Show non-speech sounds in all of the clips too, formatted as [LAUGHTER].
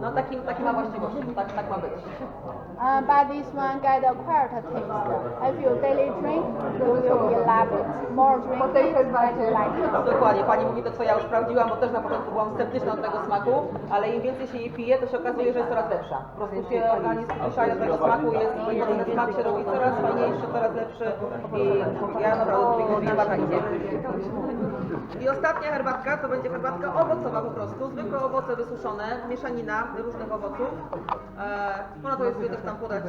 No taki, taki ma właściwości, tak, tak ma być. Uh, but this one get acquired taste. If you daily drink, you will be love it. More drink it, and you like it. Dokładnie, pani mówi to, co ja już sprawdziłam, bo też na początku byłam sceptyczna od tego smaku, ale im więcej się jej pije, to się okazuje, że jest coraz lepsza. Po prostu się organizm przyzwyczaja do tego smaku, jest ten smak się robi coraz fajniejszy, coraz lepszy i ja naprawdę do tego herbatka idzie. I ostatnia herbatka to będzie herbatka owocowa po prostu, zwykłe owoce wysuszone, mieszanina różnych owoców. E, można to jest też tam podać,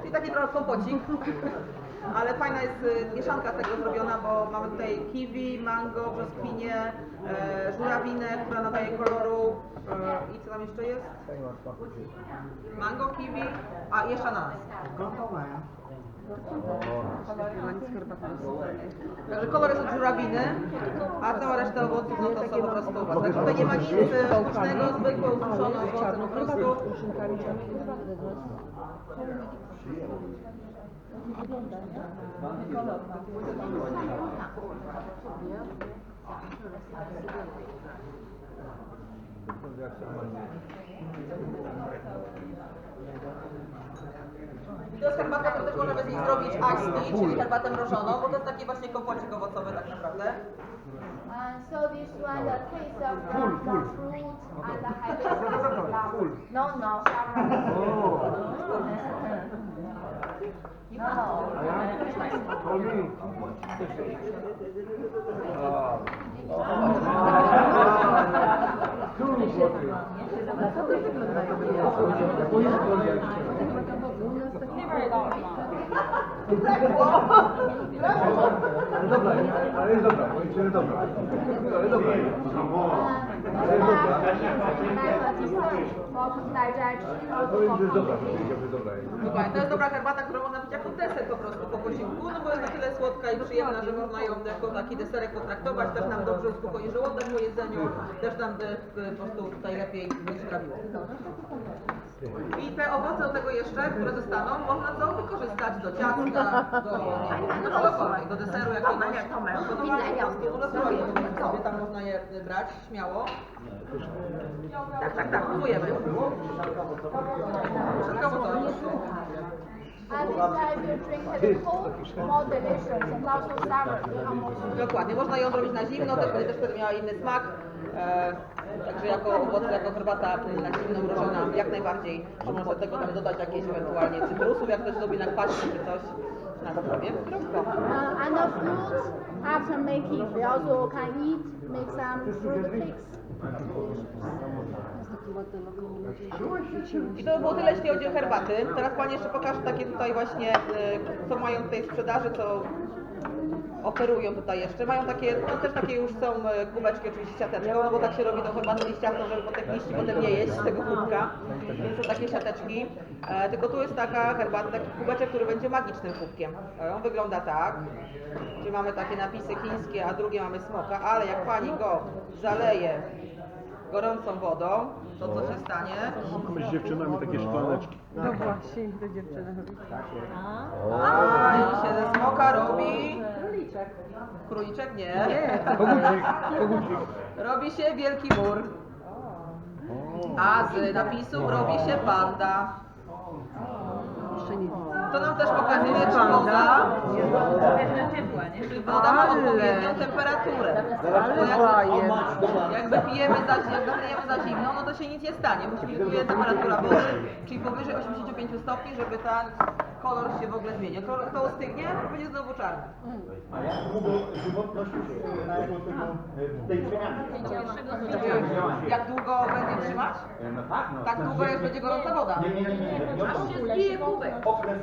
czyli taki trochę kompocik. [LAUGHS] Ale fajna jest y, mieszanka tego zrobiona, bo mamy tutaj kiwi, mango, brzoskwinie, e, żurawinę, która nadaje koloru e, i co tam jeszcze jest? Mango, kiwi, a jeszcze ananas. Także kolor jest od żurawiny, a cała reszta owoców no to są po prostu owoce. Tutaj nie ma nic e, sztucznego, zwykłe ususzone owoce po prostu. I to jest herbatka, którą też możemy z niej zrobić iced tea, czyli herbatę mrożoną, bo to jest taki właśnie kompocik owocowy tak naprawdę. And so this one, the taste of the, the fruit and the hibiscus flower. No, no. No. Ale dobra, ale jest dobra. Ale dobra. Ale dobra. Powiem, że jest to jest dobra herbata, którą można pić jako deser po prostu po posiłku, no bo jest na tyle słodka i przyjemna, że można ją jako taki deserek potraktować, też nam dobrze uspokoi żołądek po jedzeniu, też nam e, po prostu tutaj lepiej będzie sprawiło. I te owoce do tego jeszcze, które zostaną, można to wykorzystać do ciasta, do, do czegokolwiek, do deseru jakiegoś. Podobnie sobie tam można je brać, śmiało. Tak, tak, tak, próbujemy. Wszystko owocowe. Dokładnie, można ją zrobić na zimno, też będzie też wtedy miała inny smak. E, także jako owoce, jako herbata na zimno mrożona, jak najbardziej. Można do tego tam dodać jakieś ewentualnie cytrusów, jak ktoś lubi na kwaśny czy coś. Na zdrowie, zdrowko. Uh, and the fruits, after making, we also can eat, make some fruit cakes. I to by było tyle, jeśli chodzi o herbaty. Teraz Pani jeszcze pokaże takie tutaj właśnie, e, co mają w sprzedaży, co oferują tutaj jeszcze. Mają takie, no też takie już są e, kubeczki oczywiście siateczką, no bo tak się robi tą herbatę liściastą, żeby potem liści potem nie jeść z tego kubka. Więc są takie siateczki. E, tylko tu jest taka herbata, taki kubeczek, który będzie magicznym kubkiem. E, on wygląda tak. Gdzie mamy takie napisy chińskie, a drugie mamy smoka, ale jak Pani go zaleje gorącą wodą, to co się stanie? Mamy z dziewczynami takie szklaneczki. No właśnie, to dziewczyna robi. A, i się ze smoka robi... Króliczek. Króliczek? Nie. [LAUGHS] Kogucik, kogucik. Robi się wielki mur. A z napisów robi się panda. Jeszcze. To nam też pokazuje, czy woda, czy woda ma odpowiednią temperaturę. Bo jak, jakby pijemy za, pijemy za zimno, no to się nic nie stanie. Musi być odpowiednia temperatura wody, czyli powyżej 85 stopni, żeby ten kolor się w ogóle zmienił. Jak to- to ustygnie, to będzie znowu czarny. A jak długo żywotność tego, tego, tej przemiany? Jak długo będzie trzymać? No tak, no. Tak długo, jak będzie gorąca woda. Nie, nie, nie, nie. nie. Aż się zbije kubek. Okres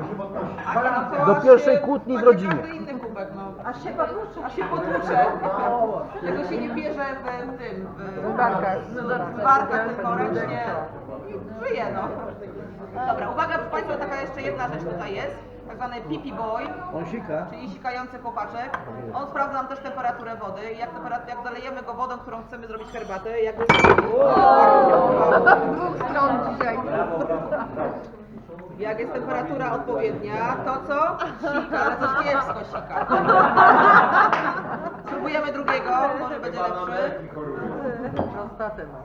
e, żywotności. To Do pierwszej się- kłótni w rodzinie. Inny kubek, no. Aż się potłucze. Aż się potłucze. Tego się nie bierze w, w tym, w barkach. w barkach, tylko ręcznie. I Żyje, no. Dobra, uwaga, proszę Państwa, taka jeszcze jedna rzecz tutaj jest. Tak zwany pipi boy, On sika. czyli sikający chłopaczek. On sprawdza nam też temperaturę wody. I Jak, temperat- jak zalejemy go wodą, którą chcemy zrobić herbatę, jak Dwóch stron dzisiaj. Jak jest temperatura odpowiednia, to co? Sika, ale coś kiepsko sika. [LAUGHS] Spróbujemy drugiego, może będzie lepszy. Konstatujemy.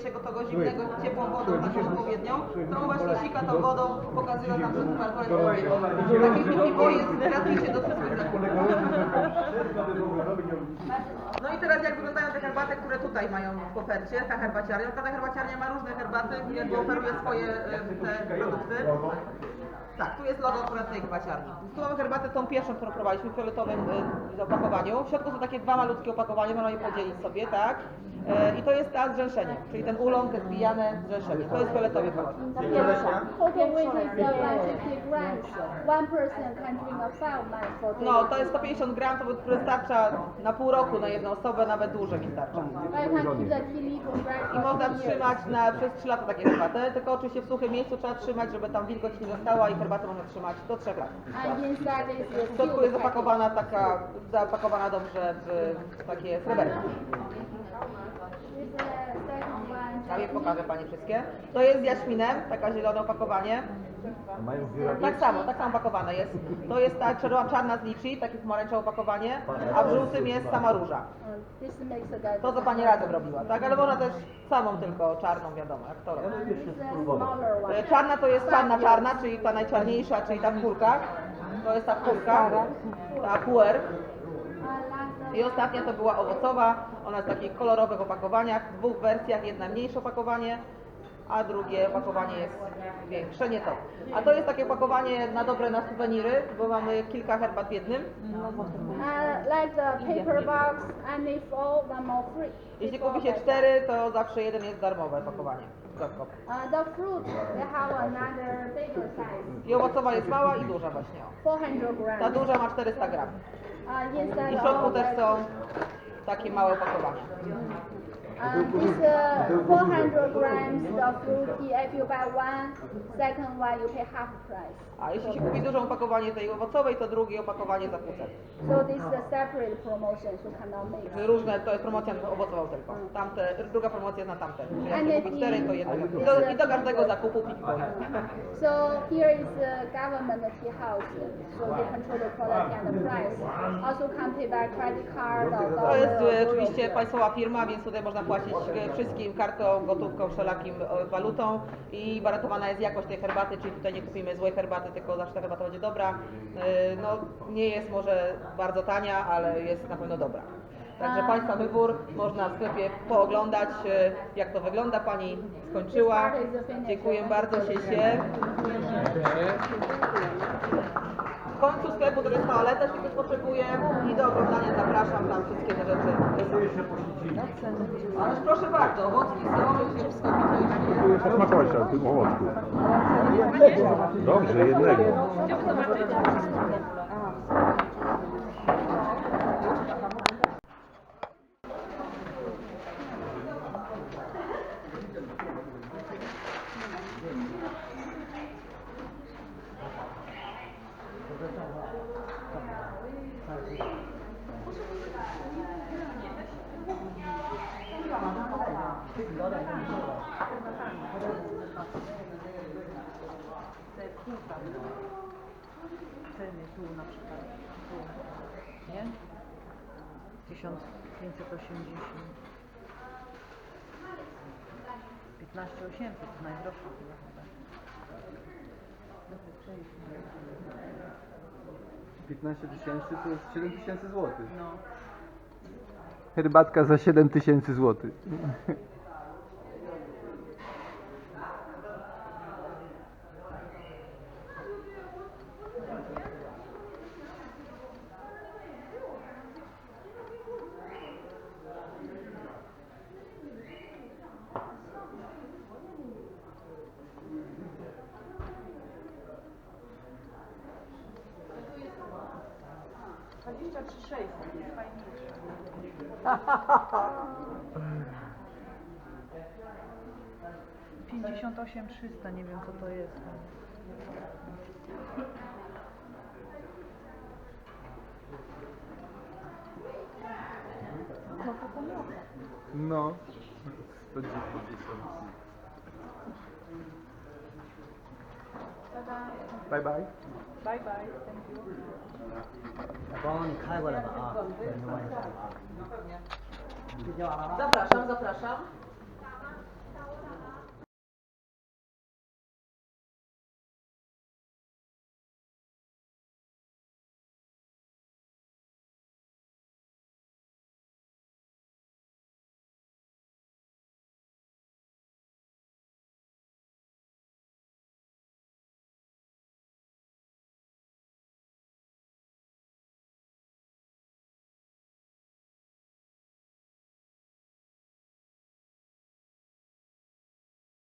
Jest, zaleje się go tego zimnego ciepłą wodą, taką odpowiednią, którą właśnie sika tą wodą, pokazując nam, że temperaturę odpowiednią. Taki pipi boy jest graficznie do wszystkich zakupów. No i teraz jak wyglądają te herbaty, które tutaj mają w kopercie, ta herbaciarnia. Każda herbaciarnia ma różne herbaty, jakby oferuje swoje e, te produkty. Tak, tu jest logo akurat tej herbaciarni. Tu mamy herbatę tą pierwszą, którą prowadziliśmy w fioletowym e, opakowaniu. W środku są takie dwa malutkie opakowania, można je podzielić sobie, tak? E, I to jest ta zrzęszenie, czyli ten ulong, te zbijane zrzęszenie. To jest fioletowy kolor. Ta pierwsza. Total weight is 150 grams. One person can drink No, to jest 150 gram, to wystarcza na pół roku na jedną osobę, nawet dłużej wystarcza. I można trzymać na, przez 3 lata takie herbatę, tylko oczywiście w suchym miejscu trzeba trzymać, żeby tam wilgoć nie została i herbatę można trzymać do 3 lat. W środku jest zapakowana taka, zapakowana dobrze w takie sreberko. Ja je pokażę Pani wszystkie. To jest z jaśminem, taka zielone opakowanie. Mają? Tak samo, tak samo opakowane jest. To jest ta czerwona, czarna z liczy, takie pomarańczowe opakowanie, a w żółtym jest sama róża. To co Pani razem robiła, tak? Ale można też samą tylko czarną, wiadomo, jak to robi. Czarna to jest czarna czarna, czyli ta najczarniejsza, czyli ta w kulkach. To jest ta w kulkach, ta puer. I ostatnia to była owocowa, ona jest w takich kolorowych opakowaniach, w dwóch wersjach, jedna mniejsze opakowanie, a drugie opakowanie jest większe, nie to. A to jest takie opakowanie na dobre na suweniry, bo mamy kilka herbat w jednym. Uh, like the paper box, and if all, one more free. Jeśli kupi się cztery, to zawsze jeden jest darmowe opakowanie. Dodatkowo. Uh, the fruit, they have another bigger size, I owocowa jest mała i duża właśnie. o. 400 Ta grams. duża ma 400 gram. Uh, inside I w środku all też są takie małe opakowania. Um, this uh, 400 grams of fruit, if you buy one, second one you pay half price. A jeśli się kupi duże opakowanie tej owocowej, to drugie opakowanie za pół ceny. So this is a separate promotion, you cannot make. Różne, to jest promocja na owocową tylko. Tamte, druga promocja na tamte. Czyli jak się kupi cztery, to jedno. I do, I do każdego zakupu pić boję. So here is the government tea house, so they control the quality and the price. Also can pay by credit card or To jest e, oczywiście państwowa firma, więc tutaj można płacić e, wszystkim kartą, gotówką, wszelakim e, walutą i gwarantowana jest jakość tej herbaty, czyli tutaj nie kupimy złej herbaty, tylko zawsze ta herbata będzie dobra. E, No nie jest może bardzo tania, ale jest na pewno dobra. Także Państwa wybór, można w sklepie pooglądać jak to wygląda. Pani skończyła. Dziękuję bardzo, się się. W końcu sklepu to jest toaleta, jeśli ktoś potrzebuje i do oglądania zapraszam tam wszystkie te rzeczy. Ależ proszę bardzo, owocki są, się wszystko widzę. Posmakować trzeba tym owocku. Dobrze, jednego kółka. Ceny tu na przykład. Tu. Nie? 1580. 15800 to najdroższa chyba. chyba. 15 tysięcy to jest 7 tysięcy złotych. No. Herbatka za 7 tysięcy złotych. 3600, fajniejsze. Pięćdziesiąt nie wiem co to jest. No to pomogę. No. 190. Bye bye. Bye bye, ma Zapraszam, zapraszam.